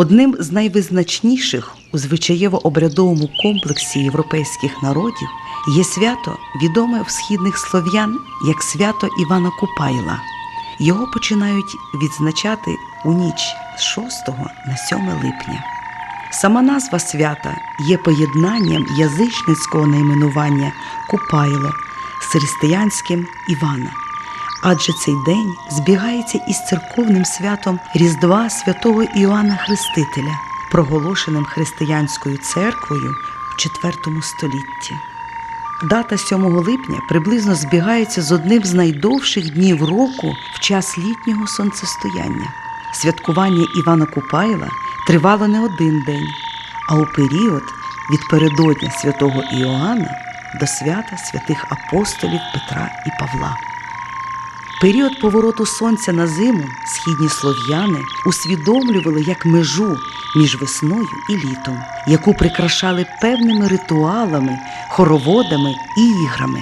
Одним з найвизначніших у звичаєво-обрядовому комплексі європейських народів є свято, відоме в східних слов'ян як свято Івана Купайла. Його починають відзначати у ніч з 6 на 7 липня. Сама назва свята є поєднанням язичницького найменування Купайло з християнським Івана, адже цей день збігається із церковним святом Різдва святого Іоанна Хрестителя, проголошеним християнською церквою в IV столітті. Дата 7 липня приблизно збігається з одним з найдовших днів року в час літнього сонцестояння. Святкування Івана Купайла тривало не один день, а у період від передодня святого Іоанна до свята святих апостолів Петра і Павла. Період повороту сонця на зиму східні слов'яни усвідомлювали як межу між весною і літом, яку прикрашали певними ритуалами, хороводами і іграми.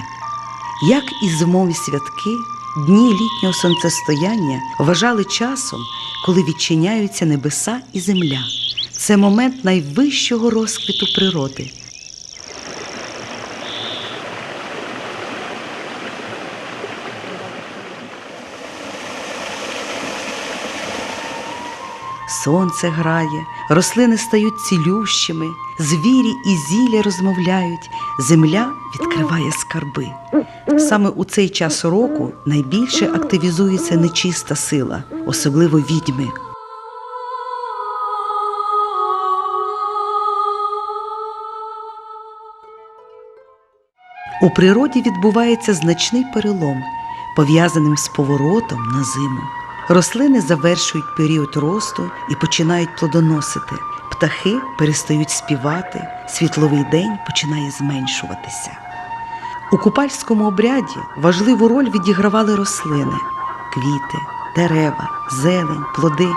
Як і зимові святки, дні літнього сонцестояння вважали часом, коли відчиняються небеса і земля. Це момент найвищого розквіту природи. Сонце грає, рослини стають цілющими, звірі і зілля розмовляють, земля відкриває скарби. Саме у цей час року найбільше активізується нечиста сила, особливо відьми. У природі відбувається значний перелом, пов'язаним з поворотом на зиму. Рослини завершують період росту і починають плодоносити. Птахи перестають співати, світловий день починає зменшуватися. У купальському обряді важливу роль відігравали рослини, квіти, дерева, зелень, плоди.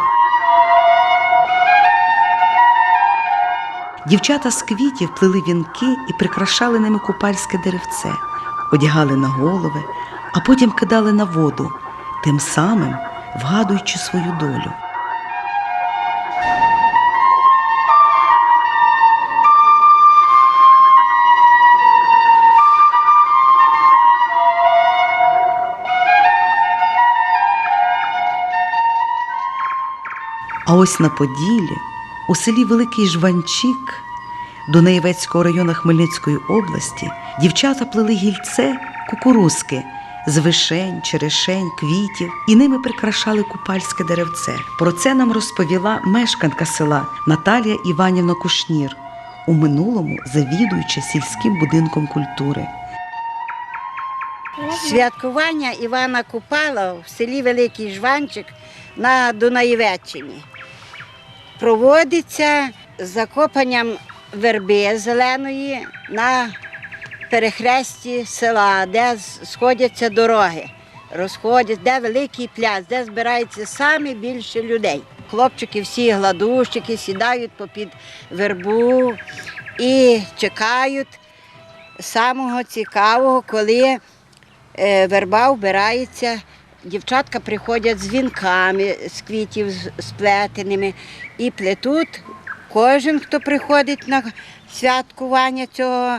Дівчата з квітів плели вінки і прикрашали ними купальське деревце, одягали на голови, а потім кидали на воду, тим самим вгадуючи свою долю. А ось на Поділлі, у селі Великий Жванчик, Дунаєвецького району Хмельницької області, дівчата плели гільце кукурузки з вишень, черешень, квітів і ними прикрашали купальське деревце. Про це нам розповіла мешканка села Наталія Іванівна Кушнір, у минулому завідуюча сільським будинком культури. Святкування Івана Купала в селі Великий Жванчик на Дунаєвеччині проводиться закопанням верби зеленої на перехресті села, де сходяться дороги, розходять, де великий пляц, де збирається саме більше людей. Хлопчики всі гладущики сідають попід вербу і чекають самого цікавого, коли е, верба вбирається. Дівчатка приходять з вінками з квітів сплетеними і плетуть. Кожен, хто приходить на святкування цього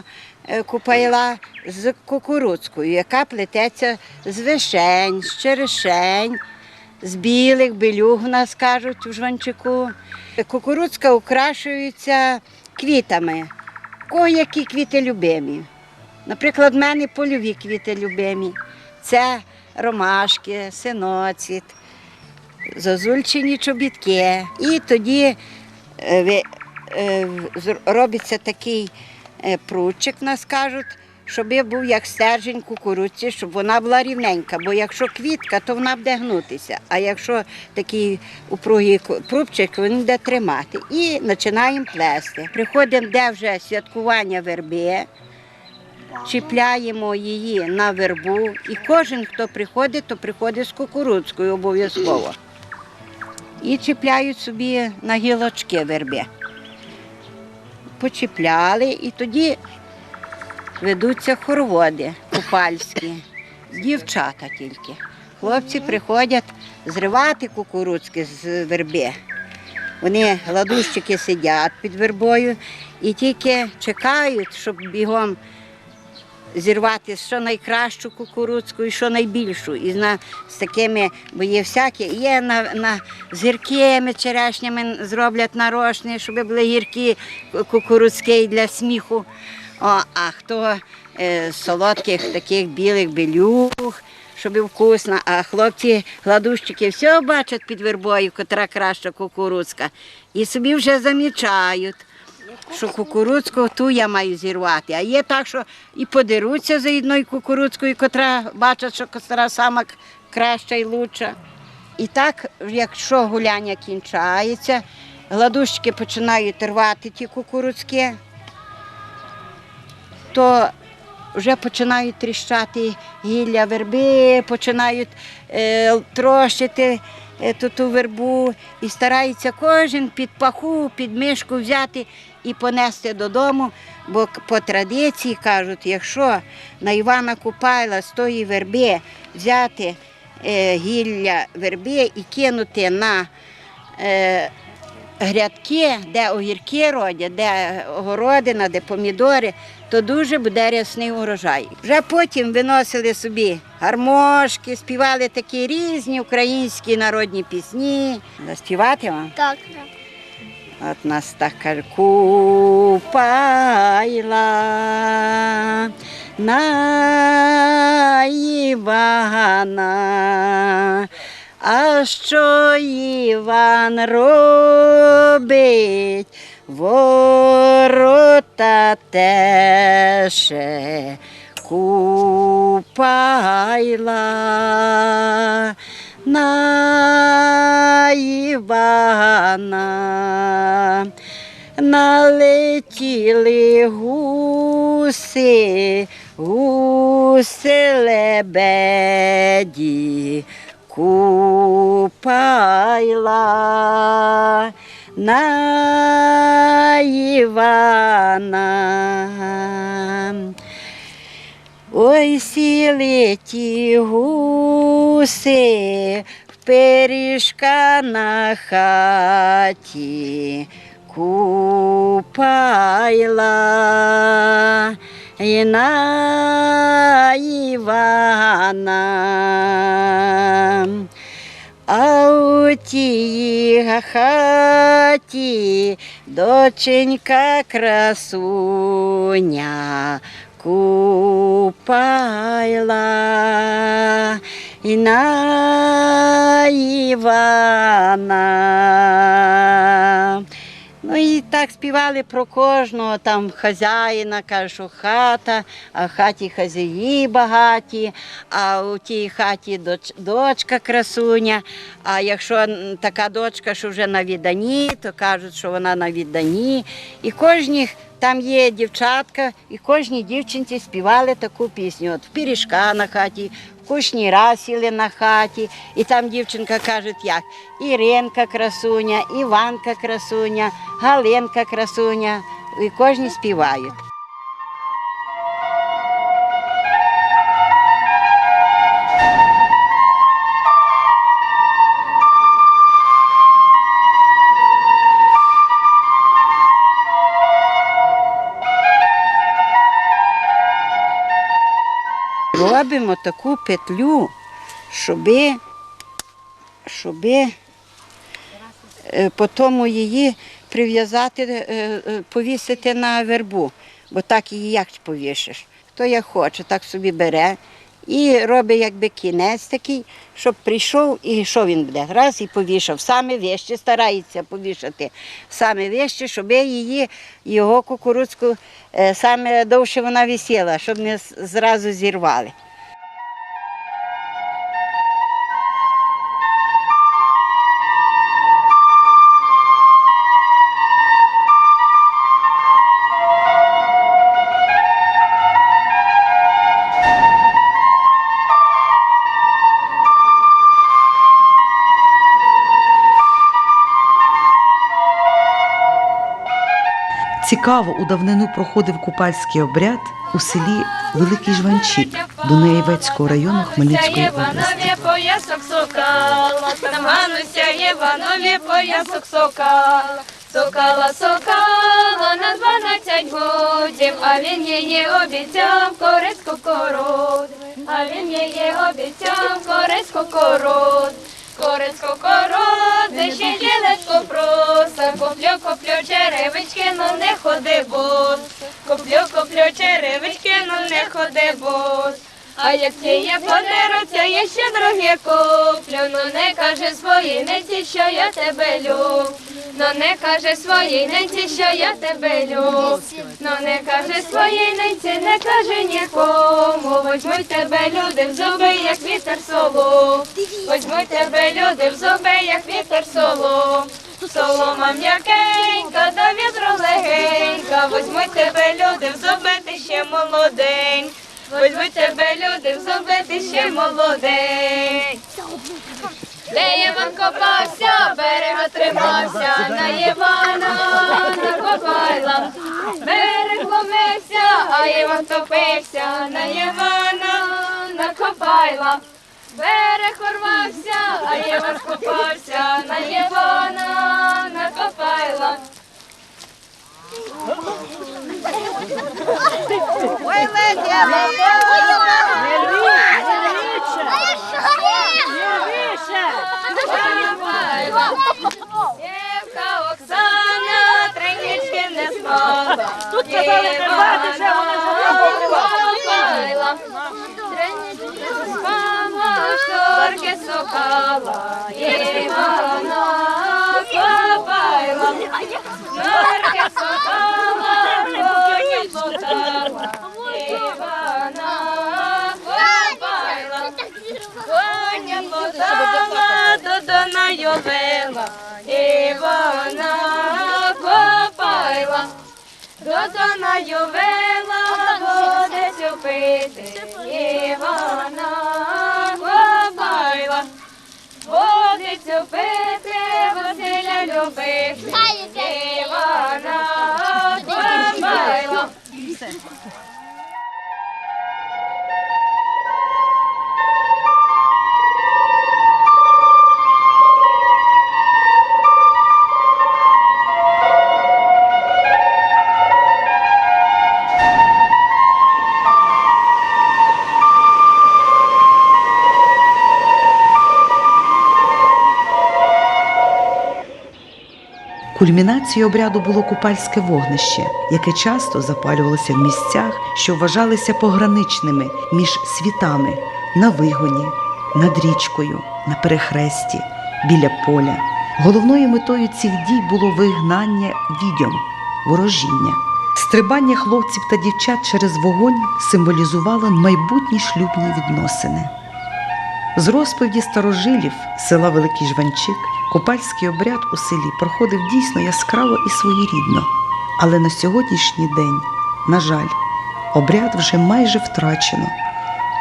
е, купайла з кукурудзкою, яка плететься з вишень, з черешень, з білих, белюг, нас кажуть у жванчику. Кукурудзка украшується квітами. Кого які квіти любимі? Наприклад, в мене польові квіти любимі. Це ромашки, синоцвіт, зозульчині чобітки. І тоді е, е, робиться такий е, прутчик, нас кажуть, щоб був як стержень кукурудзі, щоб вона була рівненька. Бо якщо квітка, то вона буде гнутися. А якщо такий упругий прутчик, він буде тримати. І починаємо плести. Приходимо, де вже святкування верби чіпляємо її на вербу, і кожен, хто приходить, то приходить з кукурудзкою обов'язково. І чіпляють собі на гілочки верби. Почіпляли і тоді ведуться хороводи купальські, дівчата тільки. Хлопці приходять зривати кукурудзки з верби. Вони ладущики сидять під вербою і тільки чекають, щоб бігом зірвати що найкращу кукурудзку і що найбільшу. І на, з такими, бо є всякі, є на, на з гіркими черешнями зроблять нарошні, щоб були гіркі кукурудзькі для сміху. О, а хто е, солодких таких білих белюх, щоб вкусно. А хлопці гладущики все бачать під вербою, котра краща кукурудзка. І собі вже замічають що кукурудзку ту я маю зірвати. А є так, що і подеруться за одною кукурудзкою, котра бачать, що котра сама краща і лучша. І так, якщо гуляння кінчається, гладущики починають рвати ті кукурудзки, то вже починають тріщати гілля верби, починають е, трощити ту, ту вербу і стараються кожен під паху, під мишку взяти і понести додому. Бо по традиції кажуть, якщо на Івана Купайла з тої верби взяти е, гілля верби і кинути на е, грядки, де огірки родять, де огородина, де помідори, то дуже буде рясний урожай. Вже потім виносили собі гармошки, співали такі різні українські народні пісні. Заспівати вам? Так. От нас так каже, купайла на Івана. А що Іван робить? Ворота теше купайла на Івана. Налетіли гуси, гуси лебеді, купайла на Івана. Ой, сіли ті гуси в пиріжка на хаті, купайла і на Івана. А у тій хаті доченька красуня купайла і на Івана. Співали про кожного там хазяїна, каже, що хата, а в хаті хазяї багаті, а у тій хаті доч- дочка красуня. А якщо така дочка, що вже на віддані, то кажуть, що вона на віддані. І кожніх там є дівчатка, і кожній дівчинці співали таку пісню. От в пиріжка на хаті, в кушні раз сіли на хаті, і там дівчинка каже, як Іринка красуня, Іванка красуня, Галинка красуня. І кожні співають. Робимо таку петлю, щоб щоби е, потім її прив'язати, е, е, повісити на вербу, бо так її як повішиш. Хто як хоче, так собі бере і робить якби кінець такий, щоб прийшов і що він буде? Раз і повішав. Саме вище старається повішати. Саме вище, щоб її, його кукурудзку е, саме довше вона висіла, щоб не зразу зірвали. Цікаво, у давнину проходив купальський обряд у селі Великий Жванчик. Дунаєвецького району Хмельницької області. Поясок сокала, там Гануся Іванові поясок сокала. Сокала, сокала на дванадцять годів, а він її обіцяв корицьку короду, а він її обіцяв корицьку короду. Корицьку короди, ще ділечко проса, коплю, коплю черевички, ну не ходи бос. Коплю, коплю черевички, ну не ходи бос. А як ті є подеруться, я ще друге куплю, ну не каже своїй ненці, що я тебе люблю. Ну не каже своїй ненці, що я тебе люблю. Ну не каже своїй ненці, не каже нікому. Возьмуть тебе люди в зуби, як вітер соло. Возьмуть тебе люди в зуби, як вітер соло. Солома м'якенька, да вітро легенька. Возьмуть тебе люди в зуби, ти ще молодень. Возьмуть тебе люди в зуби, ти ще молодень. Де Іван копався, берега тримався, на Івана накопайла. Берег ломився, а Іван топився, на Івана накопайла. Берег урвався, а Іван копався, на Івана накопайла. Ой, Ледя. Дівка Оксана тринічки не спала. Тут казали не спати, вже вона накопайла. Тринічки не спала, шторки сокала. Івана копайла. Шторки сокала, коні мотала. Івана копайла. Коня подала, до Донаю вела, Івана копайла, до Донаю вела, водицю пити, Івана копайла, пити, Василя любити, Івана копайла. Кульмінацією обряду було купальське вогнище, яке часто запалювалося в місцях, що вважалися пограничними між світами на вигоні, над річкою, на перехресті, біля поля. Головною метою цих дій було вигнання відьом, ворожіння. Стрибання хлопців та дівчат через вогонь символізувало майбутні шлюбні відносини. З розповіді старожилів села Великий Жванчик купальський обряд у селі проходив дійсно яскраво і своєрідно. Але на сьогоднішній день, на жаль, обряд вже майже втрачено,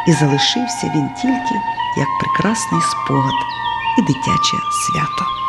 і залишився він тільки як прекрасний спогад і дитяче свято.